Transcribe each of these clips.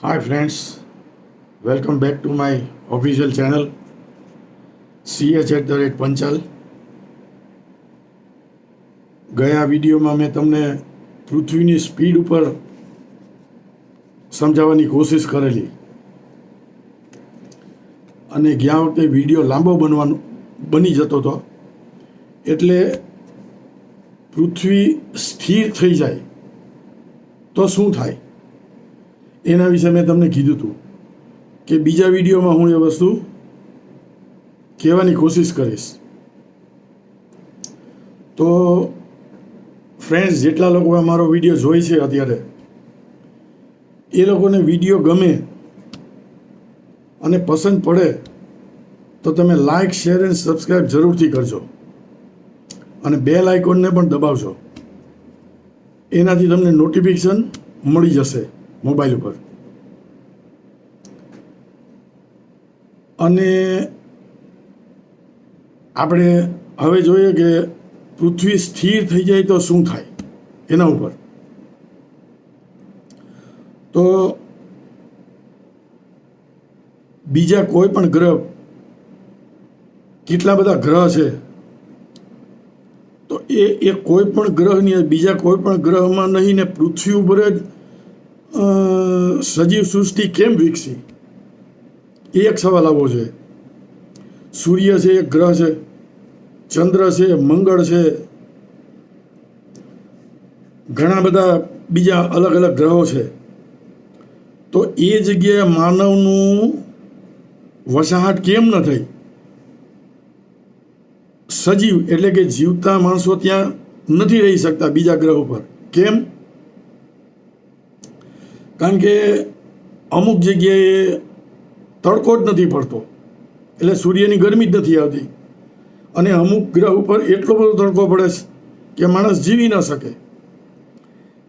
Hi welcome back to my my channel C H at the rate Panchal ગયા વિડીયોમાં મેં તમને પૃથ્વીની સ્પીડ ઉપર સમજાવવાની કોશિશ કરેલી. અને ગયા વખતે વીડિયો લાંબો બનવાનો, બની જતો હતો, એટલે પૃથ્વી સ્થિર થઈ જાય. તો શું થાય? એના વિશે મેં તમને કીધું હતું કે બીજા વિડીયોમાં હું એ વસ્તુ કહેવાની કોશિશ કરીશ. તો ફ્રેન્ડ્સ જેટલા લોકો મારો વીડિયો જોઈ છે અત્યારે, એ લોકોને વીડિયો ગમે અને પસંદ પડે તો તમે લાઇક શેર એન્ડ સબસ્ક્રાઈબ જરૂરથી કરજો. અને બેલ આઇકોનને પણ દબાવજો. એનાથી તમને નોટિફિકેશન મળી જશે મોબાઈલ ઉપર. અને આપણે હવે જોઈએ કે પૃથ્વી સ્થિર થઈ જાય તો શું થાય એના ઉપર. તો બીજા કોઈ પણ ગ્રહ કેટલા બધા ગ્રહ છે? તો એ એ કોઈ પણ ગ્રહની બીજા કોઈ પણ ગ્રહમાં નહીં ને પૃથ્વી ઉપર જ સજીવ સૃષ્ટિ કેમ વિકસી? એ એક સવાલ આવો છે સૂર્ય છે એક ગ્રહ છે, ચંદ્ર છે, મંગળ છે, ઘણા બધા બીજા અલગ અલગ ગ્રહો છે. તો એ જગ્યાએ માનવનું વસાહટ કેમ ન થઈ? સજીવ એટલે કે જીવતા માણસો ત્યાં નથી રહી શકતા બીજા ગ્રહ ઉપર. કેમ? કારણ કે અમુક જગ્યાએ તડકો જ નથી પડતો. એટલે સૂર્યની ગરમી જ નથી આવતી. અને અમુક ગ્રહ ઉપર એટલો બધો તડકો પડે છે કે માણસ જીવી ન શકે.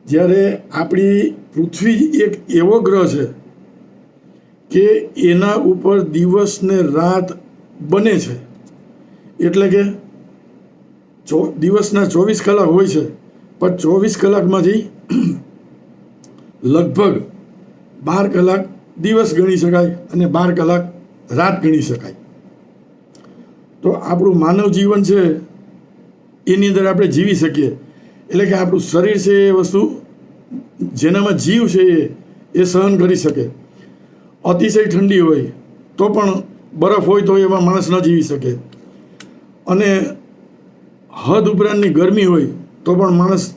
જ્યારે આપણી પૃથ્વી એક એવો ગ્રહ છે કે એના ઉપર દિવસ ને રાત બને છે. એટલે કે ચો, દિવસના ચોવીસ કલાક હોય છે, પણ ચોવીસ કલાકમાંથી લગભગ બાર કલાક દિવસ ગણી શકાય અને બાર કલાક રાત ગણી શકાય. તો આપણું માનવ જીવન છે, એની અંદર આપણે જીવી શકીએ. એટલે કે આપણું શરીર છે એ વસ્તુ, જેનામાં જીવ છે એ એ સહન કરી શકે. અતિશય ઠંડી હોય, તો પણ બરફ હોય તો એમાં માણસ ન જીવી શકે. અને હદ ઉપરાંતની ગરમી હોય, તો પણ માણસ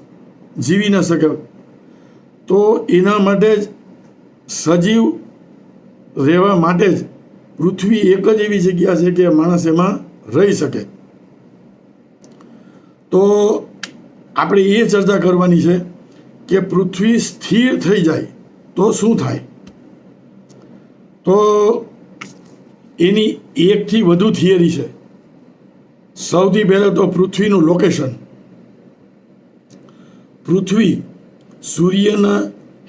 જીવી ન શકે. તો એના માટે જ સજીવ રહેવા માટે જ પૃથ્વી એક જ એવી જગ્યા છે કે માણસ એમાં રહી શકે. તો આપણે એ ચર્ચા કરવાની છે કે પૃથ્વી સ્થિર થઈ જાય તો શું થાય? તો એની એકથી વધુ થિયરી છે. સૌથી પહેલાં તો પૃથ્વીનું લોકેશન પૃથ્વી સૂર્યના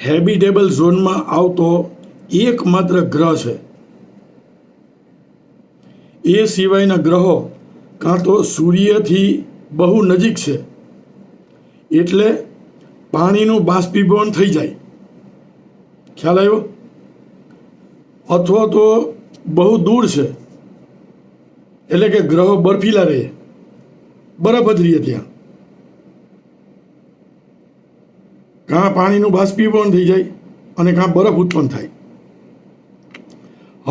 હેબિટેબલ ઝોનમાં આવતો એકમાત્ર ગ્રહ છે. એ સિવાયના ગ્રહો કાં તો સૂર્યથી બહુ નજીક છે. એટલે પાણીનું બાષ્પીભવન થઈ જાય. ખ્યાલ આવ્યો? અથવા તો બહુ દૂર છે. એટલે કે ગ્રહો બરફીલા રહે. બરફ જ રહીએ ત્યાં. કાં પાણીનું બાષ્પીભવન થઈ જાય અને કાં બરફ ઉત્પન્ન થાય.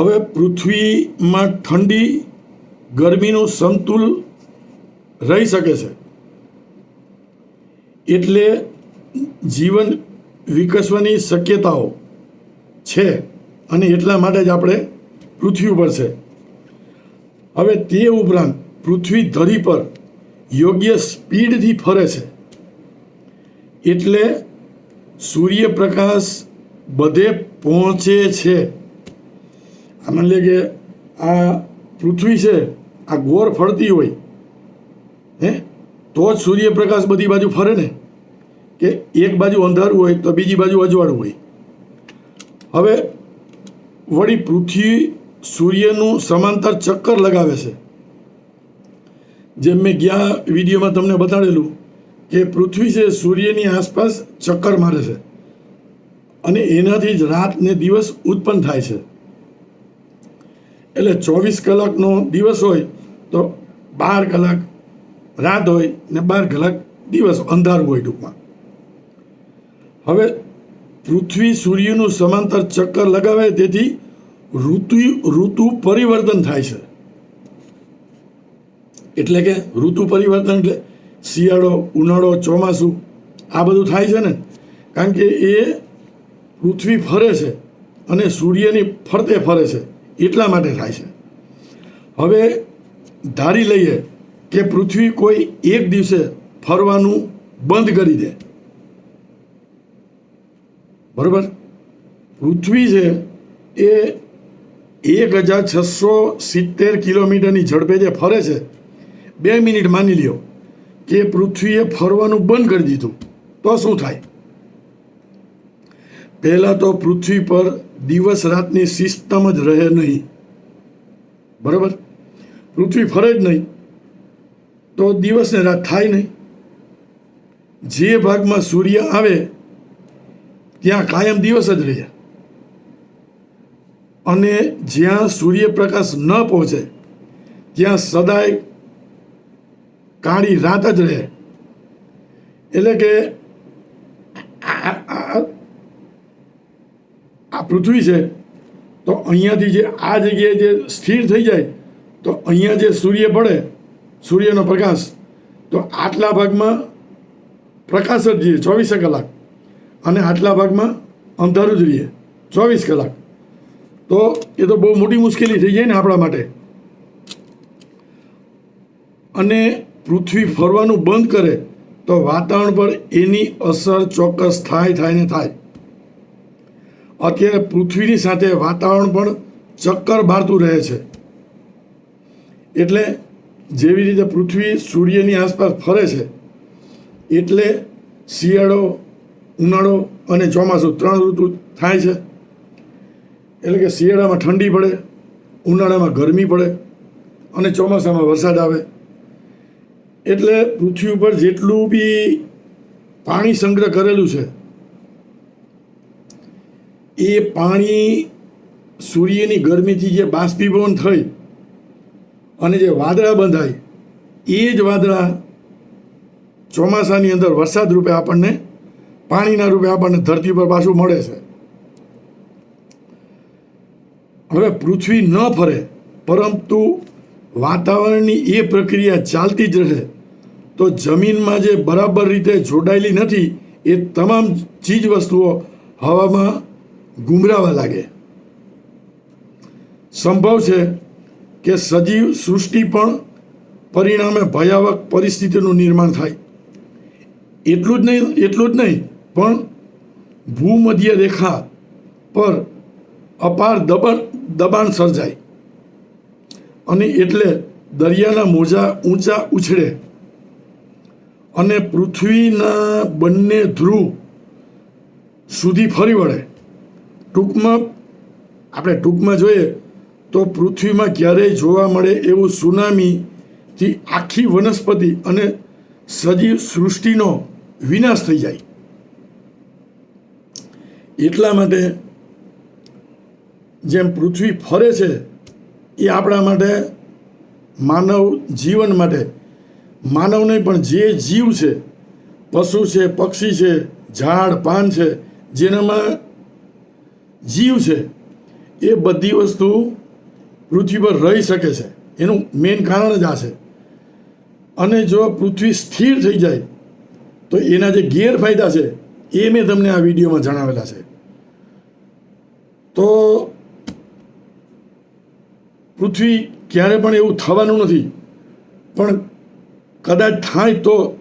હવે પૃથ્વીમાં ઠંડી, ગરમીનું સંતુલ રહી શકે છે. એટલે જીવન વિકસવાની શક્યતાઓ છે અને એટલા માટે જ આપણે પૃથ્વી ઉપર છે. હવે તે ઉપરાંત પૃથ્વી ધરી પર યોગ્ય સ્પીડથી ફરે છે. એટલે સૂર્યપ્રકાશ બધે પહોંચે છે. માની લે કે આ પૃથ્વી છે, આ ગોળ ફરતી હોય, હે? તો જ સૂર્યપ્રકાશ બધી બાજુ ફરે ને? કે એક બાજુ અંધારું હોય તો બીજી બાજુ અજવાળું હોય. હવે વળી પૃથ્વી સૂર્યનું સમાંતર ચક્કર લગાવે છે. જેમ મેં ગયા વિડીયોમાં તમને બતાડેલું કે પૃથ્વી છે સૂર્યની આસપાસ ચક્કર મારે છે. અને એનાથી જ રાત ને દિવસ ઉત્પન્ન થાય છે. એટલે ચોવીસ કલાકનો દિવસ હોય તો બાર કલાક રાત હોય ને બાર કલાક દિવસ અંધારું હોય ટૂંકમાં. હવે પૃથ્વી સૂર્યનું સમાંતર ચક્કર લગાવે તેથી ઋતુ ઋતુ પરિવર્તન થાય છે. એટલે કે ઋતુ પરિવર્તન એટલે શિયાળો, ઉનાળો, ચોમાસું, આ બધું થાય છે ને? કારણ કે એ પૃથ્વી ફરે છે અને સૂર્યની ફરતે ફરે છે. એટલા માટે થાય છે. હવે ધારી લઈએ કે પૃથ્વી કોઈ એક દિવસે ફરવાનું બંધ કરી દે. બરાબર? પૃથ્વી છે એ એક હજાર છસો સિત્તેર કિલોમીટરની ઝડપે જે ફરે છે, બે મિનિટ માની લ્યો કે પૃથ્વીએ ફરવાનું બંધ કરી દીધું, તો શું થાય? પહેલાં તો પૃથ્વી પર દિવસ રાતની સિસ્ટમ જ રહે નહીં. બરાબર? પૃથ્વી ફરે જ નહીં. તો દિવસ ને રાત થાય નહીં. જે ભાગમાં સૂર્ય આવે, ત્યાં કાયમ દિવસ જ રહે. અને જ્યાં સૂર્યપ્રકાશ ન પહોંચે, ત્યાં સદાય કાળી રાત જ રહે. એટલે કે આ આ- આ પૃથ્વી છે, તો અહીંયાથી જે આ જગ્યાએ જે સ્થિર થઈ જાય, તો અહીંયા જે સૂર્ય પડે, સૂર્યનો પ્રકાશ, તો આટલા ભાગમાં પ્રકાશ જ રહીએ, ચોવીસે કલાક. અને આટલા ભાગમાં અંધારું જ રહીએ, ચોવીસ કલાક. તો એ તો બહુ મોટી મુશ્કેલી થઈ જાય ને આપણા માટે. અને પૃથ્વી ફરવાનું બંધ કરે, તો વાતાવરણ પર એની અસર ચોક્કસ થાય થાય ને થાય. અત્યારે પૃથ્વીની સાથે વાતાવરણ પણ ચક્કર મારતું રહે છે. એટલે જેવી રીતે પૃથ્વી સૂર્યની આસપાસ ફરે છે, એટલે શિયાળો, ઉનાળો અને ચોમાસું ત્રણ ઋતુ થાય છે. એટલે કે શિયાળામાં ઠંડી પડે, ઉનાળામાં ગરમી પડે અને ચોમાસામાં વરસાદ આવે. એટલે પૃથ્વી ઉપર જેટલું બી પાણી સંગ્રહ કરેલું છે એ પાણી સૂર્યની ગરમીથી જે બાષ્પીભવન થઈ અને જે વાદળા બંધાય, એ જ વાદળા ચોમાસાની અંદર વરસાદ રૂપે આપણને પાણીના રૂપે આપણને ધરતી પર પાછું મળે છે. હવે પૃથ્વી ન ફરે, પરંતુ વાતાવરણની એ પ્રક્રિયા ચાલતી જ રહે, તો જમીનમાં જે બરાબર રીતે જોડાયેલી નથી, એ તમામ ચીજ વસ્તુઓ હવામાં ગુમરાવા લાગે. સંભવ છે કે સજીવ સૃષ્ટિ પણ પરિણામે ભયાવક પરિસ્થિતિનું નિર્માણ થાય. એટલું જ નહીં, એટલું જ નહીં, પણ ભૂમધ્ય રેખા પર અપાર દબાણ દબાણ સર્જાય. અને એટલે દરિયાના મોજા ઊંચા ઉછળે અને પૃથ્વીના બંને ધ્રુવ સુધી ફરી વળે. ટૂંકમાં, આપણે ટૂંકમાં જોઈએ તો પૃથ્વીમાં ક્યારેય જોવા મળે એવું સુનામીથી આખી વનસ્પતિ અને સજીવ સૃષ્ટિનો વિનાશ થઈ જાય. એટલા માટે જેમ પૃથ્વી ફરે છે, એ આપણા માટે માનવ જીવન માટે માનવ નહીં પણ જે જીવ છે, પશુ છે, પક્ષી છે, ઝાડ, પાન છે, જેનામાં જીવ છે, એ બધી વસ્તુ પૃથ્વી પર રહી શકે છે. એનું મેઇન કારણ જ આ છે. અને જો પૃથ્વી સ્થિર થઈ જાય, તો એના જે ગેરફાયદા છે, એ મેં તમને આ વિડીયોમાં જણાવેલા છે. તો પૃથ્વી ક્યારે પણ એવું થવાનું નથી, પણ કદાચ થાય તો,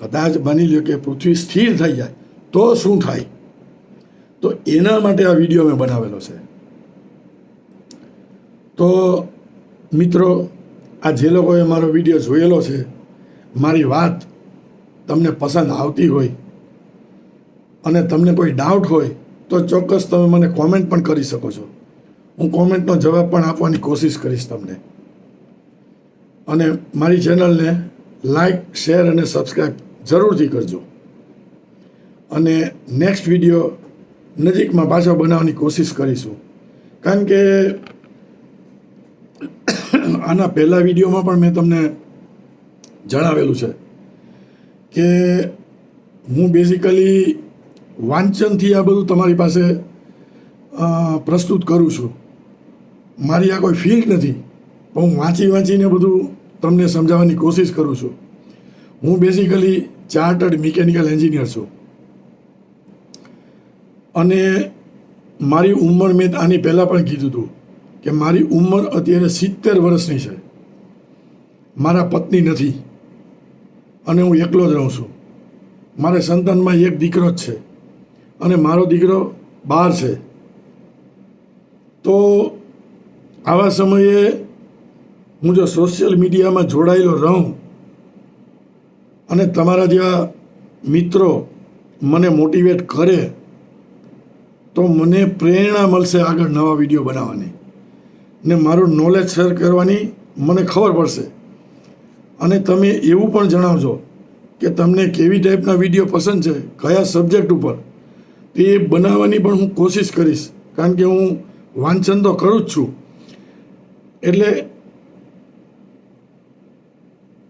કદાચ માની લ્યો કે પૃથ્વી સ્થિર થઈ જાય, તો શું થાય? તો એના માટે આ વીડિયો મેં બનાવેલો છે. તો મિત્રો, આ જે લોકોએ મારો વીડિયો જોયેલો છે, મારી વાત તમને પસંદ આવતી હોય અને તમને કોઈ ડાઉટ હોય, તો ચોક્કસ તમે મને કોમેન્ટ પણ કરી શકો છો. હું કોમેન્ટનો જવાબ પણ આપવાની કોશિશ કરીશ તમને. અને મારી ચેનલને લાઈક શેર અને સબસ્ક્રાઈબ જરૂરથી કરજો. અને નેક્સ્ટ વીડિયો નજીકમાં પાછા બનાવવાની કોશિશ કરીશું. કારણ કે આના પહેલા વિડીયોમાં પણ મેં તમને જણાવેલું છે કે હું બેઝિકલી વાંચનથી આ બધું તમારી પાસે પ્રસ્તુત કરું છું. મારી આ કોઈ ફિલ્ડ નથી, પણ હું વાંચી વાંચીને બધું તમને સમજાવવાની કોશિશ કરું છું. હું બેઝિકલી ચાર્ટર્ડ મિકેનિકલ એન્જિનિયર છું. અને મારી ઉંમર મેં આની પહેલાં પણ કીધું હતું કે મારી ઉંમર અત્યારે સિત્તેર વર્ષની છે. મારા પત્ની નથી અને હું એકલો જ રહું છું. મારે સંતાનમાં એક દીકરો જ છે અને મારો દીકરો બહાર છે. તો આવા સમયે હું જો સોશિયલ મીડિયામાં જોડાયેલો રહું અને તમારા જેવા મિત્રો મને મોટિવેટ કરે તો મને પ્રેરણા મળશે આગળ નવા વીડિયો બનાવવાની. ને મારું નોલેજ શેર કરવાની મને ખબર પડશે. અને તમે એવું પણ જણાવજો કે તમને કેવી ટાઈપના વીડિયો પસંદ છે, કયા સબ્જેક્ટ ઉપર. તે બનાવવાની પણ હું કોશિશ કરીશ, કારણ કે હું વાંચન તો કરું જ છું. એટલે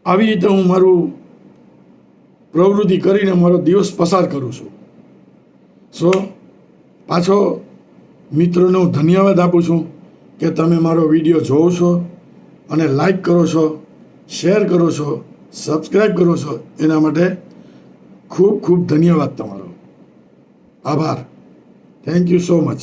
આવી રીતે હું મારું પ્રવૃત્તિ કરીને મારો દિવસ પસાર કરું છું. સો પાછો મિત્રોને હું ધન્યવાદ આપું છું કે તમે મારો વીડિયો જોવો છો અને લાઈક કરો છો શેર કરો છો સબસ્ક્રાઈબ કરો છો. એના માટે ખૂબ ખૂબ ધન્યવાદ તમારો. આભાર. Thank you so much